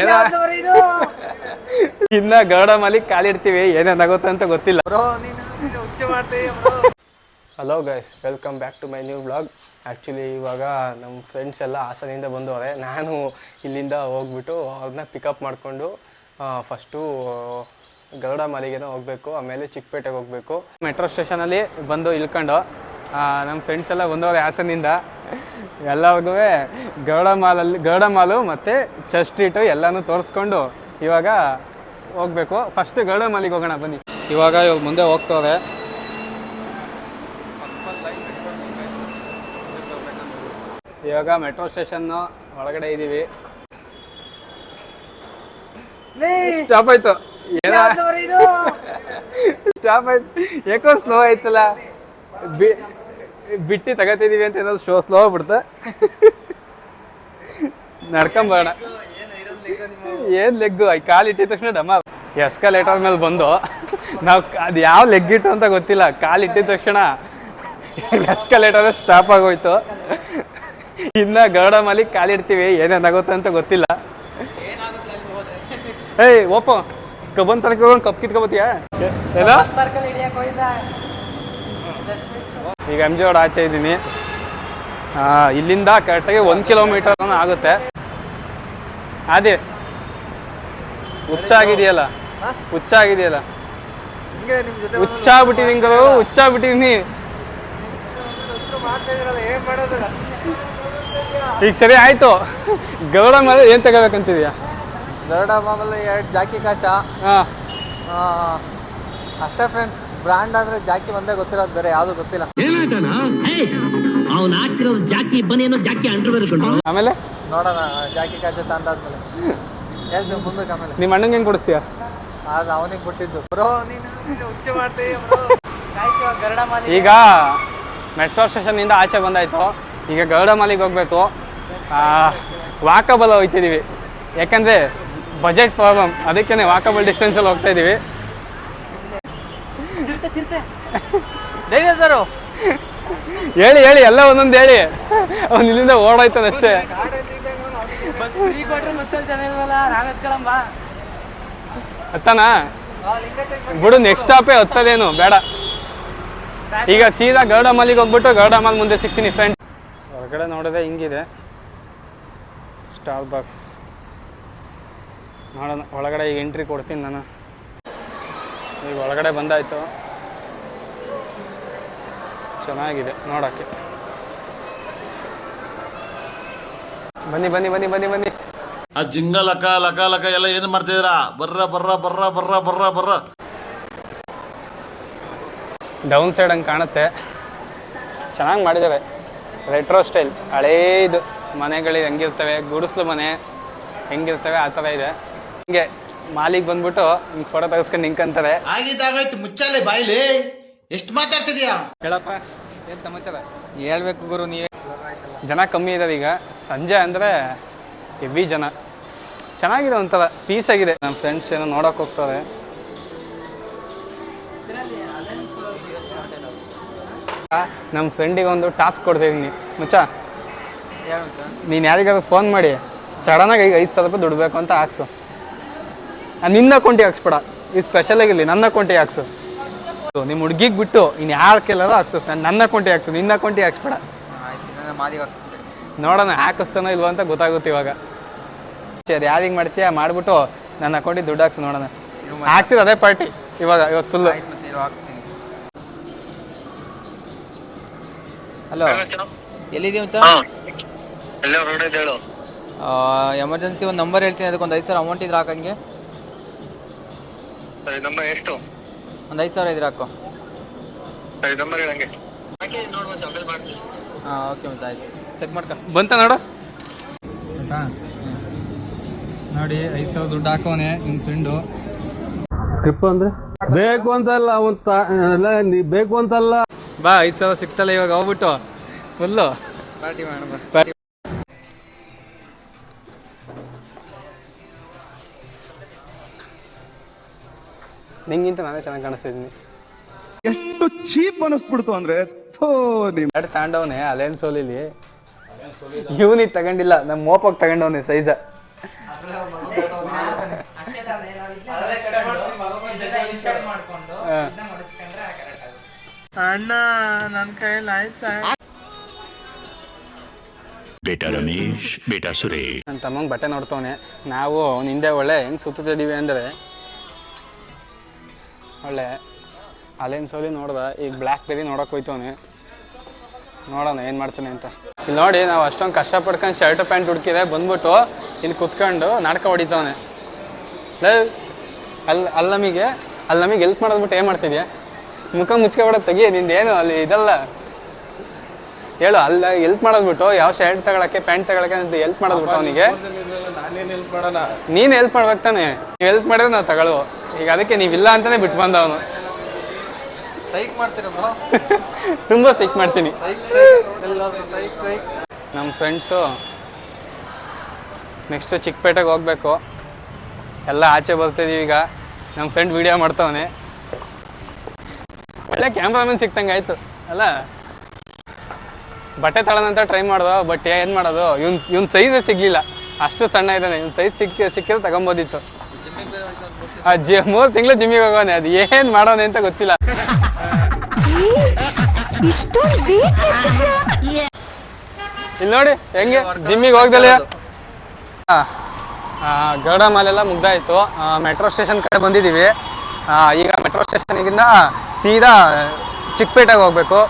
ಇನ್ನ ಗರುಡ ಮಾಲಿ ಕಾಲಿಡ್ತೀವಿ ಏನೇನಾಗುತ್ತೆ ಅಂತ ಗೊತ್ತಿಲ್ಲ. Hello guys welcome back to my new blog actually ಇವಾಗ ನಮ್ಮ ಫ್ರೆಂಡ್ಸ್ ಎಲ್ಲ ಹಾಸನಿಂದ ಬಂದವರೆ. ನಾನು ಇಲ್ಲಿಂದ ಹೋಗ್ಬಿಟ್ಟು ಅವ್ರನ್ನ ಪಿಕಪ್ ಮಾಡಿಕೊಂಡು ಫಸ್ಟು ಗರುಡ ಮಾಲಿಗೆನ ಹೋಗಬೇಕು ಆಮೇಲೆ ಚಿಕ್ಕಪೇಟೆಗೆ ಹೋಗಬೇಕು. ಮೆಟ್ರೋ ಸ್ಟೇಷನಲ್ಲಿ ಬಂದು ಇಳ್ಕೊಂಡು ನಮ್ಮ ಫ್ರೆಂಡ್ಸ್ ಎಲ್ಲ ಬಂದವರೆ ಹಾಸನಿಂದ. ಎಲ್ಲರಿಗೂ ಗರುಡ ಮಾಲಲ್ಲಿ ಗರುಡ ಮಾಲು ಮತ್ತು ಚರ್ಚ್ ಸ್ಟ್ರೀಟು ಎಲ್ಲನೂ ತೋರಿಸ್ಕೊಂಡು ಇವಾಗ ಹೋಗಬೇಕು. ಫಸ್ಟ್ ಗರುಡ ಮಾಲಿಗೆ ಹೋಗೋಣ ಬನ್ನಿ. ಇವಾಗ ಇವಾಗ ಮುಂದೆ ಹೋಗ್ತವ್ರೆ. ಇವಾಗ ಮೆಟ್ರೋ ಸ್ಟೇಷನ್ ಒಳಗಡೆ ಇದೀವಿ. ಸ್ಟಾಪ್ ಆಯ್ತು. ಏನೋ? ಸ್ಟಾಪ್ ಆಯ್ತು. ಯಾಕೋ ಸ್ಲೋ ಆಯ್ತಲ್ಲ? ಬಿ ಬಿಟ್ಟು ತಗೋತಿದೀವಿ ಅಂತ ಏನಾದ್ರು ಶೋ ಸ್ಲೋ ಆಗ್ಬಿಡ್ತ? ನಡ್ಕೊಂಬರೋಣ. ಏನ್ ಲೆಗ್ಗು? ಕಾಲು ಇಟ್ಟಿದ ತಕ್ಷಣ ಡಮ ಎಸ್ಕಲೇಟರ್ ಮೇಲೆ ಬಂದು ನಾವು ಅದು ಯಾವ ಲೆಗ್ ಇಟ್ಟು ಅಂತ ಗೊತ್ತಿಲ್ಲ. ಕಾಲು ಇಟ್ಟಿದ ತಕ್ಷಣ ಎಸ್ಕಲೇಟರ್ ಸ್ಟಾಪ್ ಆಗೋಯ್ತು. ಇನ್ನ ಗರುಡ ಮಾಲಿ ಕಾಲಿಡ್ತೀವಿ ಏನೇನಾಗುತ್ತೆ ಅಂತ ಗೊತ್ತಿಲ್ಲ. ಏಯ್ ಓಪ. ಕಬ್ಬನ್ ತನಕ ಕಪ್ ಕಿತ್ಕೊಬತ್ತೀಯ? ಏನೋ ಈಗ ಎಂ ಜಿ ರೋಡ್ ಆಚೆ ಇದ್ದೀನಿ. ಆ, ಇಲ್ಲಿಂದ ಕರೆಕ್ಟಾಗಿ ಒಂದು ಕಿಲೋಮೀಟರ್ ಆಗುತ್ತೆ. ಅದೇ ಹುಚ್ಚಾಗಿದೆಯಲ್ಲ? ಆಗಿದೆಯಲ್ಲ ಹುಚ್ಚಾಗ್ಬಿಟ್ಟಿದ್ದೀನಿ ಆಗಿದೆಯಲ್ಲ ಹುಚ್ಚಾಗ್ಬಿಟ್ಟಿದ್ದೀನಿ ಈಗ ಸರಿ ಆಯ್ತು. ಗರುಡ ಮೇಲೆ ಏನ್ ತಗೋಬೇಕಂತಿದ್ಯಾ? ಗರುಡ ಮಾಮೂಲಿ ಎರಡು ಜಾಕಿ ಕಾಚ. ಹಾ. ಅಷ್ಟೇ ಫ್ರೆಂಡ್ಸ್ ಬ್ರ್ಯಾಂಡ್ ಅಂದ್ರೆ ಜಾಕಿ ಒಂದೇ ಗೊತ್ತಿರೋದು ಬೇರೆ ಯಾವುದು ಗೊತ್ತಿಲ್ಲ. ಏನಾಯ್ತಣ್ಣ ಅವನ್ ಹಾಕಿರೋದು ಜಾಕಿ ಬನೇನೋ ಜಾಕಿ ಅಂಡರ್ವೇರ್ ಕೊಂಡು ಆಮೇಲೆ? ನೋಡೋಣ ಜಾಕಿ ಕಾಚ ತಂದಾದ್ಮೇಲೆ. ಎಸ್ ನೀವು ಮುಂದಕ್ಕೆ ಆಮೇಲೆ? ನಿಮ್ಮ ಅಣ್ಣಂಗೆ ಹೆಂಗ್ ಕೊಡಿಸ್ತೀಯ ಅದು ಅವನಿಗೆ ಬಿಟ್ಟಿದ್ದು. ಬ್ರೋ ನೀನು ಹುಚ್ಚು ಮಾಡ್ತೀಯ ಗರುಡ ಮಾಲಿ ಈಗ ಮೆಟ್ರೋ ಸ್ಟೇಷನ್ನಿಂದ ಆಚೆ ಬಂದಾಯ್ತು. ಈಗ ಗರುಡ ಮಾಲಿಗೆ ಹೋಗ್ಬೇಕು. ವಾಕಬಲ್ ಹೋಗ್ತಿದೀವಿ ಯಾಕಂದ್ರೆ ಬಜೆಟ್ ಪ್ರಾಬ್ಲಮ್ ಅದಕ್ಕೇ ವಾಕಬಲ್ ಡಿಸ್ಟೆನ್ಸಲ್ಲಿ ಹೋಗ್ತಾ ಇದ್ದೀವಿ ಡೈನೇಸರು ಹೇಳಿ ಹೇಳಿ ಎಲ್ಲ ಒಂದೊಂದು ಹೇಳಿ. ಅವ್ನು ಇಲ್ಲಿಂದ ಓಡೋಯ್ತಾನೆ ಅಷ್ಟೇ. ಹತ್ತಾನ? ಬಿಡು ನೆಕ್ಸ್ಟ್ ಸ್ಟಾಪೇ ಹತ್ತದೇನು ಬೇಡ. ಈಗ ಸೀದಾ ಗರ್ಡ ಮಾಲಿಗೆ ಹೋಗ್ಬಿಟ್ಟು ಗರ್ಡ ಮಾಲ್ ಮುಂದೆ ಸಿಗ್ತೀನಿ ಫ್ರೆಂಡ್ಸ್ ಹೊರಗಡೆ ನೋಡೋದೆ ಹಿಂಗಿದೆ. ಸ್ಟಾಲ್ ಬಾಕ್ಸ್ ನೋಡೋಣ ಒಳಗಡೆ ಈಗ ಎಂಟ್ರಿ ಕೊಡ್ತೀನಿ ನಾನು. ಈಗ ಒಳಗಡೆ ಬಂದಾಯ್ತು. ಚೆನ್ನಾಗಿದೆ ನೋಡೋಕ್ಕೆ. ಬನ್ನಿ ಬನ್ನಿ ಬನ್ನಿ ಬನ್ನಿ ಬನ್ನಿ. ಆ ಜಿಂಗ ಲಕ ಲಕ ಲಕ ಎಲ್ಲ ಏನು ಮಾಡ್ತಿದ್ದೀರಾ? ಬರ್ರ ಬರ್ರ ಬರ್ರ ಬರ್ರ ಬರ್ರ ಬರ್ರ. ಡೌನ್ ಸೈಡ್ ಹಂಗೆ ಕಾಣುತ್ತೆ. ಚೆನ್ನಾಗಿ ಮಾಡಿದ್ದಾರೆ ರೆಟ್ರೋ ಸ್ಟೈಲ್ ಹಳೇದು ಮನೆಗಳು ಹೆಂಗಿರ್ತವೆ? ಗುಡಿಸ್ಲು ಮನೆ ಹೆಂಗಿರ್ತವೆ? ಆ ಥರ ಇದೆ. ಹಿಂಗೆ ಮಾಲಿಗೆ ಬಂದ್ಬಿಟ್ಟು ಹಿಂಗೆ ಫೋಟೋ ತೆಗೆಸ್ಕೊಂಡು ನಿಂಕಂತಾರೆ ಆಗಿದ್ದಾಗ ಮುಚ್ಚಾಲೆ ಬಾಯ್ಲಿ. ಎಷ್ಟು ಮಾತಾಡ್ತಿದ್ಯಾ? ಹೇಳಪ್ಪ ಏನು ಸಮಾಚಾರ? ಹೇಳ್ಬೇಕು ಗುರು, ನೀವೇ. ಜನ ಕಮ್ಮಿ ಇದ್ದಾರೆ ಈಗ. ಸಂಜೆ ಅಂದರೆ ಹೆವಿ ಜನ. ಚೆನ್ನಾಗಿದೆ ಒಂಥರ ಪೀಸ್ ಆಗಿದೆ. ನಮ್ಮ ಫ್ರೆಂಡ್ಸ್ ಏನೋ ನೋಡೋಕೆ ಹೋಗ್ತಾರೆ. ನಮ್ಮ ಫ್ರೆಂಡಿಗೆ ಒಂದು ಟಾಸ್ಕ್ ಕೊಡ್ತಿದ್ದೀನಿ ಮುಚ್ಚ. ನೀನು ಯಾರಿಗಾದ್ರೂ ಫೋನ್ ಮಾಡಿ. ಸಡನ್ನಾಗಿ ಈಗ ಐದು ಸಾವಿರ ರೂಪಾಯಿ ದುಡ್ಬೇಕು ಅಂತ ಹಾಕ್ಸು. ನಿನ್ನ ಅಕೌಂಟಿಗೆ ಹಾಕ್ಸ್ಬೇಡ. ಇದು ಸ್ಪೆಷಲ್ ಆಗಿರಲಿ, ನನ್ನ ಅಕೌಂಟಿಗೆ ಹಾಕ್ಸು. ನಿಮ್ಮ ಹುಡುಗಿಗೆ ಬಿಟ್ಟು ಇನ್ನು ಯಾರ ಕೇಳಾರೋ ಹಾಕ್ಸೋಸ್ ನಾನು ನನ್ನ ಅಕೌಂಟಿಗೆ ಹಾಕ್ಸು ನಿನ್ನ ಅಕೌಂಟಿಗೆ ಹಾಕ್ಸ್ಬೇಡ. ನೋಡೋಣ ಹಾಕಿಸ್ತಾನೋ ಇಲ್ವೋ ಅಂತ ಗೊತ್ತಾಗುತ್ತೆ ಇವಾಗ. ಸರಿ ಯಾರಿಗೆ ಮಾಡ್ತೀಯ? ಮಾಡಿಬಿಟ್ಟು ನನ್ನ ಅಕೌಂಟಿಗೆ ದುಡ್ಡು ಹಾಕ್ಸು ನೋಡೋಣ. ಹಾಕ್ಸಿದ್ರೆ ಅದೇ ಪಾರ್ಟಿ ಇವಾಗ ಇವತ್ತು ಫುಲ್ ಹಲೋ ಎಲ್ಲಿದ್ದೀವಿ ಹೇಳು. ಎಮರ್ಜೆನ್ಸಿ ಒಂದು ನಂಬರ್ ಹೇಳ್ತೀನಿ ಅದಕ್ಕೆ ಒಂದು ಐದು ಸಾವಿರ ಅಮೌಂಟ್ ಇದ್ರೆ ಹಾಕಂಗೆ. ಎಷ್ಟು? ಒಂದು ಐದು ಸಾವಿರ ಇದ್ರೆ ಹಾಕೋ. ಹಾಂ ಓಕೆ ಮಚ್ಚ ಆಯ್ತು. ಚೆಕ್ ಮಾಡ್ಕೊ. ಬಂತ ನೋಡು. ನೋಡಿ ಐದು ಸಾವಿರ ದುಡ್ಡು ಹಾಕೋನೆ ನಿಮ್ಮ ಫ್ರೆಂಡು ಟ್ರಿಪ್ ಅಂದ್ರೆ? ಬೇಕು ಅಂತಲ್ಲ ನೀ ಬೇಕು ಅಂತಲ್ಲ. ಬಾ ಐದು ಸಾವಿರ ಸಿಕ್ತಲ್ಲ ಇವಾಗ ಹೋಗ್ಬಿಟ್ಟು. ಫುಲ್ಲು ಪಾರ್ಟಿ ಮಾಡೋಣ ನಿಂಗಿಂತ ನಾನೇ ಚೆನ್ನಾಗಿ ಕಾಣಿಸ್ತಿದ್ದೀನಿ ಎಷ್ಟು ಚೀಪ್ ಅನಿಸ್ಬಿಡ್ತು ಅಂದ್ರೆ ಥೋ ನಿಮ್ ಎರಡು ತಗೊಂಡವನೆ ಅಲೆನ್ ಸೋಲಿಲಿ. ಇವನಿ ತಗೊಂಡಿಲ್ಲ ನಮ್ಮ ಮೋಪಕ್ಕೆ ತಗೊಂಡವನೆ ಸೈಜ ಅಣ್ಣ ನನ್ನ ಕೈಯಲ್ಲಿ ಆಯ್ತಾ? ಬೇಟ ರಮೇಶ್ ಬೇಟ ಸುರೇಶ್ ನನ್ನ ತಮ್ಮಂಗೆ ಬಟ್ಟೆ ನೋಡ್ತವನೆ. ನಾವು ಅವ್ನ ಹಿಂದೆ ಒಳ್ಳೆ ಹೆಂಗೆ ಸುತ್ತಿದ್ದೀವಿ ಅಂದರೆ ಒಳ್ಳೆ. ಅಲ್ಲೇನು ಸೋಲಿ ನೋಡ್ದ ಈಗ ಬ್ಲ್ಯಾಕ್ ಬೆರಿ ನೋಡೋಕೆ ಹೋಯ್ತವನೆ. ನೋಡೋಣ ಏನು ಮಾಡ್ತಾನೆ ಅಂತ. ಇಲ್ಲಿ ನೋಡಿ ನಾವು ಅಷ್ಟೊಂದು ಕಷ್ಟಪಡ್ಕೊಂಡು ಶರ್ಟ್ ಪ್ಯಾಂಟ್ ಹುಡುಕಿದೆ ಬಂದ್ಬಿಟ್ಟು ಇಲ್ಲಿ ಕುತ್ಕೊಂಡು ನಾಟಕ ಹೊಡಿತವನೆ. ಅಲ್ಲಿ ಅಲ್ಲಿ ನಮಗೆ ಅಲ್ಲಿ ನಮಗೆ ಹೆಲ್ಪ್ ಮಾಡೋದ್ಬಿಟ್ಟು ಏನು ಮಾಡ್ತಿದ್ಯಾ? ಮುಖ ಮುಚ್ಕೊಬಿಡೋದು ತೆಗಿ ನಿಂದೇನು ಅಲ್ಲಿ ಇದಲ್ಲ. ಹೇಳು ಅಲ್ಲ ಹೆಲ್ಪ್ ಮಾಡೋದ್ಬಿಟ್ಟು ಯಾವ ಶರ್ಟ್ ತಗೊಳಕ್ಕೆ ಪ್ಯಾಂಟ್ ತಗೊಳಕ್ಕೆ ಅಂತ ಹೆಲ್ಪ್ ಮಾಡೋದ್ಬಿಟ್ಟು ಅವನಿಗೆ. ನೀನು ಹೆಲ್ಪ್ ಮಾಡ್ಬೇಕು ತಾನೆ. ಹೆಲ್ಪ್ ಮಾಡಿದ್ರೆ ನಾವು ತಗೊಳ್ಳು ಈಗ ಅದಕ್ಕೆ ನೀವಿಲ್ಲ ಅಂತಾನೆ ಬಿಟ್ಟು ಬಂದ ಅವನು ಸೈಕ್ ಮಾಡ್ತೀರ ಬ್ರೋ ತುಂಬ ಸೈಕ್ ಮಾಡ್ತೀನಿ. ನಮ್ಮ ಫ್ರೆಂಡ್ಸು ನೆಕ್ಸ್ಟು ಚಿಕ್ಕಪೇಟೆಗೆ ಹೋಗ್ಬೇಕು. ಎಲ್ಲ ಆಚೆ ಬರ್ತಿದೀವಿ ಈಗ. ನಮ್ಮ ಫ್ರೆಂಡ್ ವಿಡಿಯೋ ಮಾಡ್ತಾವನೆ. ಒಳ್ಳೆ ಕ್ಯಾಮ್ರಾಮನ್ ಸಿಕ್ತಂಗೆ ಆಯಿತು ಅಲ್ಲ? ಬಟ್ಟೆ ತಳದಂತ ಟ್ರೈ ಮಾಡ್ದೋ ಬಟ್ ಏನು ಮಾಡೋದು? ಇವ್ನ ಇವ್ನ ಸೈಜೇ ಸಿಗಲಿಲ್ಲ. ಅಷ್ಟು ಸಣ್ಣ ಇದ್ದಾನೆ. ಇವ್ನ ಸೈಜ್ ಸಿಕ್ಕಿ ಸಿಕ್ಕಿದ್ರೆ ತಗೊಬೋದಿತ್ತು. ಆ ಜಿ ಮೂರು ತಿಂಗಳು ಜಿಮ್ಮಿಗೆ ಹೋಗೋನೆ ಅದು ಏನ್ ಮಾಡೋನೆ ಅಂತ ಗೊತ್ತಿಲ್ಲ. ಇಲ್ಲಿ ನೋಡಿ ಹೆಂಗೆ? ಜಿಮ್ಮಿಗೆ ಹೋಗ್ದಲ್ಲ. ಗರುಡ ಮಾಲೆಲ್ಲ ಮುಗ್ದಾಯ್ತು. ಮೆಟ್ರೋ ಸ್ಟೇಷನ್ ಕಡೆ ಬಂದಿದ್ದೀವಿ ಈಗ ಮೆಟ್ರೋ ಸ್ಟೇಷನ್ಗಿಂತ ಸೀದಾ ಚಿಕ್ಕಪೇಟೆಗೆ ಹೋಗ್ಬೇಕು.